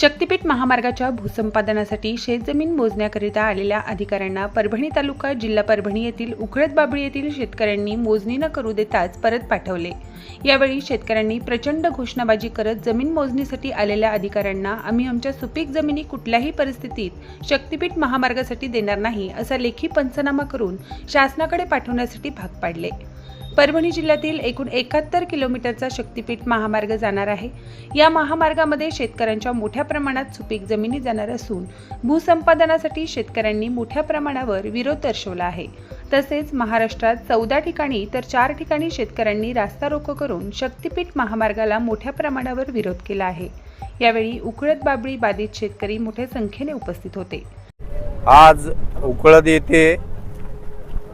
शक्तिपीठ महामार्गाच्या भूसंपादनासाठी शेतजमीन मोजण्याकरिता आलेल्या अधिकाऱ्यांना परभणी तालुका जिल्हा परभणी येथील उखळत बाबळी येथील शेतकऱ्यांनी मोजणी न करू देताच परत पाठवले. यावेळी शेतकऱ्यांनी प्रचंड घोषणाबाजी करत जमीन मोजणीसाठी आलेल्या अधिकाऱ्यांना आम्ही आमच्या सुपीक जमिनी कुठल्याही परिस्थितीत शक्तिपीठ महामार्गासाठी देणार नाही असा लेखी पंचनामा करून शासनाकडे पाठवण्यासाठी भाग पाडले. परभणी जिल्ह्यातील एकूण एकाहत्तर किलोमीटरचा शक्तिपीठ महामार्ग जाणार आहे. या महामार्गामध्ये शेतकऱ्यांच्या मोठ्या प्रमाणात सुपीक जमिनी जाणार असून भूसंपादनासाठी शेतकऱ्यांनी मोठ्या प्रमाणावर विरोध दर्शवला आहे. तसेच महाराष्ट्रात चौदा ठिकाणी तर चार ठिकाणी शेतकऱ्यांनी रास्ता रोको करून शक्तिपीठ महामार्गाला मोठ्या प्रमाणावर विरोध केला आहे. यावेळी उकळत बाबळी बाधित शेतकरी मोठ्या संख्येने उपस्थित होते. आज उकळद येथे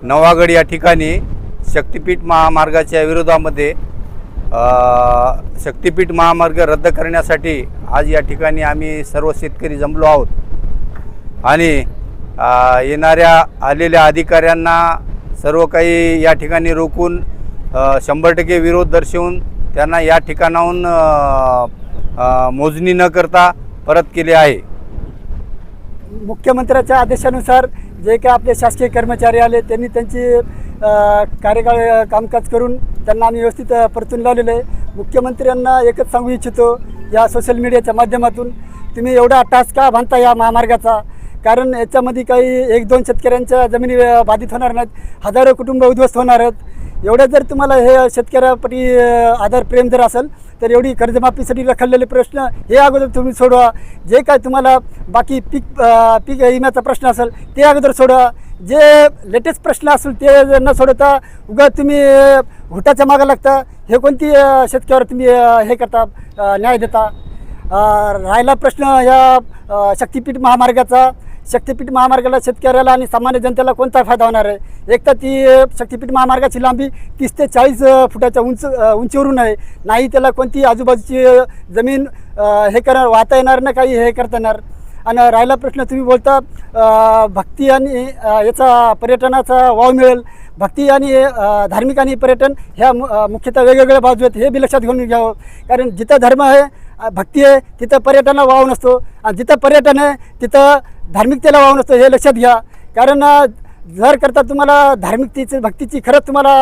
नवागड या ठिकाणी शक्तिपीठ महामार्गाच्या विरोधामध्ये शक्तिपीठ महामार्ग रद्द करण्यासाठी आज या ठिकाणी आम्ही सर्व शेतकरी जमलो आहोत. आणि येणाऱ्या आलेल्या अधिकाऱ्यांना सर्व काही या ठिकाणी रोखून शंभर टक्के विरोध दर्शवून त्यांना या ठिकाणाहून मोजणी न करता परत केले आहे. मुख्यमंत्र्याच्या आदेशानुसार जे काही आपले शासकीय कर्मचारी आले त्यांनी त्यांची कार्यकाळ कामकाज करून त्यांना आम्ही व्यवस्थित परतून लावलेलं आहे. मुख्यमंत्र्यांना एकच सांगू इच्छितो या सोशल मीडियाच्या माध्यमातून तुम्ही एवढा अट्टास का बांधता या महामार्गाचा? कारण याच्यामध्ये काही एक दोन शेतकऱ्यांच्या जमिनी बाधित होणार नाहीत हजारो कुटुंब उद्ध्वस्त होणार आहेत. एवढं जर तुम्हाला हे शेतकऱ्यापटी आधार प्रेम जर असेल तर एवढी कर्जमाफीसाठी रखडलेले प्रश्न हे अगोदर तुम्ही सोडवा. जे काय तुम्हाला बाकी पीक पीक विम्याचा प्रश्न असेल ते अगोदर सोडवा. जे लेटेस्ट प्रश्न असेल ते न सोडवता उगा तुम्ही अ, घुटाच्या मागं लागता. हे कोणती शेतकऱ्यावर तुम्ही हे करता न्याय देता? राहिला प्रश्न या शक्तीपीठ शक्तिपीठ महामार्गाचा. शक्तिपीठ महामार्गाला शेतकऱ्याला आणि सामान्य जनतेला कोणता फायदा होणार आहे? एक तर ती शक्तीपीठ शक्तिपीठ महामार्गाची लांबी तीस ते चाळीस फुटाच्या उंच उंचीवरून आहे. नाही त्याला कोणती आजूबाजूची जमीन हे करणार वाहता येणार ना काही हे करता येणार. आणि राहिला प्रश्न तुम्ही बोलता भक्ती आणि याचा पर्यटनाचा वाव मिळेल. भक्ती आणि धार्मिक आणि पर्यटन ह्या मु- मुख्यतः वेगवेगळ्या बाजू आहेत. हे बी लक्षात घेऊन घ्यावं. कारण जिथं धर्म आहे भक्ती आहे तिथं पर्यटनाला वाव नसतो. आणि जिथं पर्यटन आहे तिथं धार्मिकतेला वाव नसतो हे लक्षात घ्या. कारण जर करता तुम्हाला धार्मिकतेची भक्तीची खरंच तुम्हाला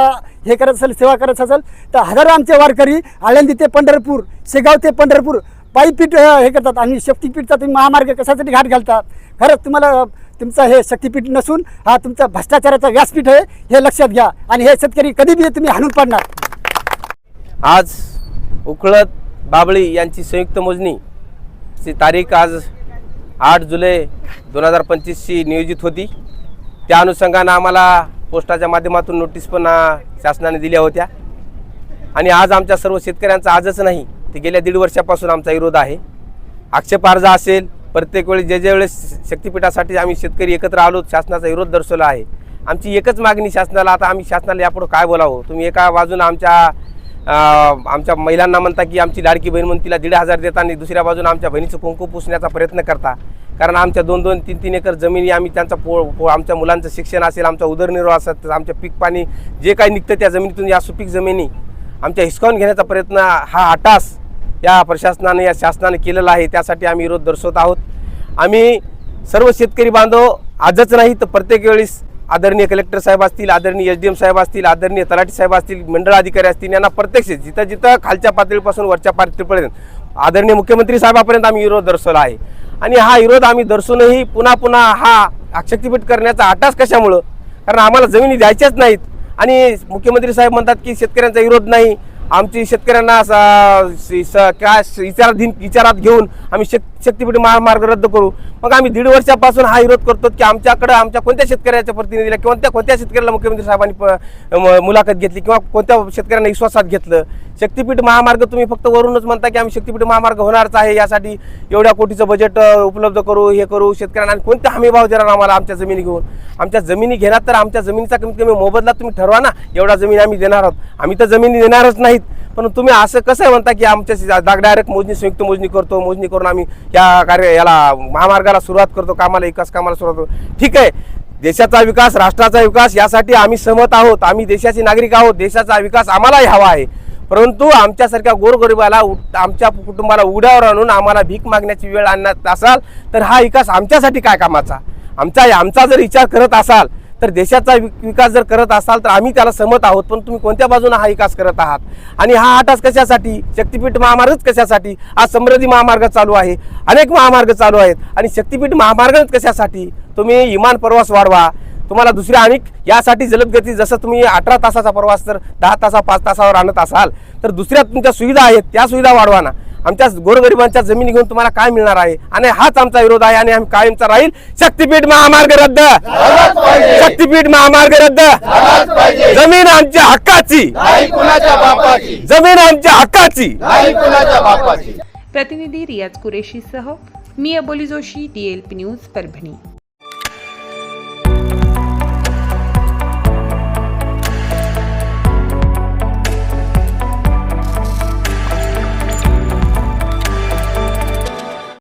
हे करत असेल सेवा करत असेल तर हजारो आमचे वारकरी आळंदी ते पंढरपूर शेगाव ते पंढरपूर पायीपीठ हे करतात आणि शक्तीपीठचा तुम्ही महामार्ग कशासाठी घाट घालतात? खरंच तुम्हाला तुमचं हे शक्तीपीठ नसून हा तुमचा भ्रष्टाचाराचा व्यासपीठ आहे हे लक्षात घ्या. आणि हे शेतकरी कधी बी तुम्ही हाणून पाडणार. आज उकळत बाबळी यांची संयुक्त मोजणी ची तारीख आज आठ जुलै दोन हजार पंचवीसची नियोजित होती. त्या अनुषंगानं आम्हाला पोस्टाच्या माध्यमातून नोटीस पण शासनाने दिल्या होत्या. आणि आज आमच्या सर्व शेतकऱ्यांचा आजच नाही ते गेल्या दीड वर्षापासून आमचा विरोध आहे. आक्षेपार्जा असेल प्रत्येक वेळी जे ज्यावेळेस वेळेस शक्तिपीठासाठी आम्ही शेतकरी एकत्र आलो शासनाचा विरोध दर्शवला आहे. आमची एकच मागणी शासनाला आता आम्ही शासनाला यापुढं काय बोलावं? तुम्ही एका बाजूनं आमच्या आमच्या महिलांना म्हणता की आमची लाडकी बहीण म्हणून तिला दीड हजार देता आणि दुसऱ्या बाजूनं आमच्या बहिणीचं कुंकू पुसण्याचा प्रयत्न करता. कारण आमच्या दोन दोन तीन तीन एकर जमिनी आम्ही त्यांचा पो पो आमच्या मुलांचं शिक्षण असेल आमचा उदरनिर्वाह असेल आमच्या पीक पाणी जे काही निघतं त्या जमिनीतून या सुपीक जमिनी आमच्या हिसकावून घेण्याचा प्रयत्न हा आटास या प्रशासनाने या शासनाने केलेला आहे. त्यासाठी आम्ही विरोध दर्शवत आहोत. आम्ही सर्व शेतकरी बांधव आजच नाही तर प्रत्येक वेळेस आदरणीय कलेक्टर साहेब असतील आदरणीय एच डी एम साहेब असतील आदरणीय तलाठी साहेब असतील मंडळ अधिकारी असतील यांना प्रत्यक्ष जिथं जिथं खालच्या पातळीपासून वरच्या पातळीपर्यंत आदरणीय मुख्यमंत्री साहेबापर्यंत आम्ही विरोध दर्शवला आहे. आणि हा विरोध आम्ही दर्शूनही पुन्हा पुन्हा हा शक्तीपीठ करण्याचा आटास कशामुळं? कारण आम्हाला जमिनी द्यायच्याच नाहीत. आणि मुख्यमंत्री साहेब म्हणतात की शेतकऱ्यांचा विरोध नाही. आमची शेतकऱ्यांना स- काय विचाराधीन विचारात घेऊन आम्ही शेत शक्तीपीठ महामार्ग रद्द करू. मग आम्ही दीड वर्षापासून हा विरोध करतो की आमच्याकडे आमच्या कोणत्या शेतकऱ्याच्या प्रतिनिधीला कोणत्या कोणत्या शेतकऱ्याला मुख्यमंत्री साहेबांनी प- मुलाखत घेतली किंवा कोणत्या शेतकऱ्यांना विश्वासात घेतलं? शक्तीपीठ महामार्ग तुम्ही फक्त वरूनच म्हणता की आम्ही शक्तीपीठ महामार्ग होणारच आहे यासाठी एवढ्या कोटीचं बजेट उपलब्ध करू हे करू शेतकऱ्यांना आणि कोणत्या हमीभाव देणार आम्हाला आमच्या जमिनी घेऊन? आमच्या जमिनी घेणार तर आमच्या जमिनीचा कमीत कमी मोबदला तुम्ही ठरवा ना. एवढा जमीन आम्ही देणार आहोत. आम्ही तर जमिनी देणारच नाहीत. पण तुम्ही असं कसं आहे म्हणता की आमच्या डायरेक्ट मोजणी संयुक्त मोजणी करतो मोजणी करून आम्ही या कार्य याला महामार्गाला सुरुवात करतो कामाला विकास कामाला सुरुवात करतो. ठीक आहे. देशाचा विकास राष्ट्राचा विकास यासाठी आम्ही सहमत आहोत. आम्ही देशाचे नागरिक आहोत. देशाचा विकास आम्हालाही हवा आहे. परंतु आमच्यासारख्या गोरगरिबाला आमच्या कुटुंबाला उघड्यावर आणून आम्हाला भीक मागण्याची वेळ आणण्यात असाल तर हा विकास आमच्यासाठी काय कामाचा? आमचा आमचा जर विचार करत असाल तर देशाचा वि- विकास जर करत असाल तर आम्ही त्याला सहमत आहोत पण तुम्ही कोणत्या बाजूने हा विकास करत आहात? आणि हा आटास कशासाठी? शक्तीपीठ महामार्गच कशासाठी? आज समृद्धी महामार्ग चालू आहे अनेक महामार्ग चालू आहेत आणि शक्तीपीठ महामार्गच कशासाठी? तुम्ही विमान प्रवास वाढवा. तुम्हाला दुसऱ्या अनेक यासाठी जलदगती जसं तुम्ही अठरा तासाचा प्रवास जर दहा तासा पाच तासावर आणत असाल तर दुसऱ्या तुमच्या सुविधा आहेत त्या सुविधा वाढवा ना. आमच्या गोरगरिबांच्या जमिनी घेऊन तुम्हाला काय मिळणार आहे? आणि हाच आमचा विरोध आहे आणि आम्ही कायमचा राहील. शक्तीपीठ महामार्ग रद्द. शक्तीपीठ महामार्ग रद्द. जमीन आमच्या हक्काची. नाही कुणाच्या बापाची. जमीन आमच्या हक्काची. नाही कुणाच्या बापाची. प्रतिनिधी रियाज कुरेशीसह मी Aboli Joshi D L P news Parbhani.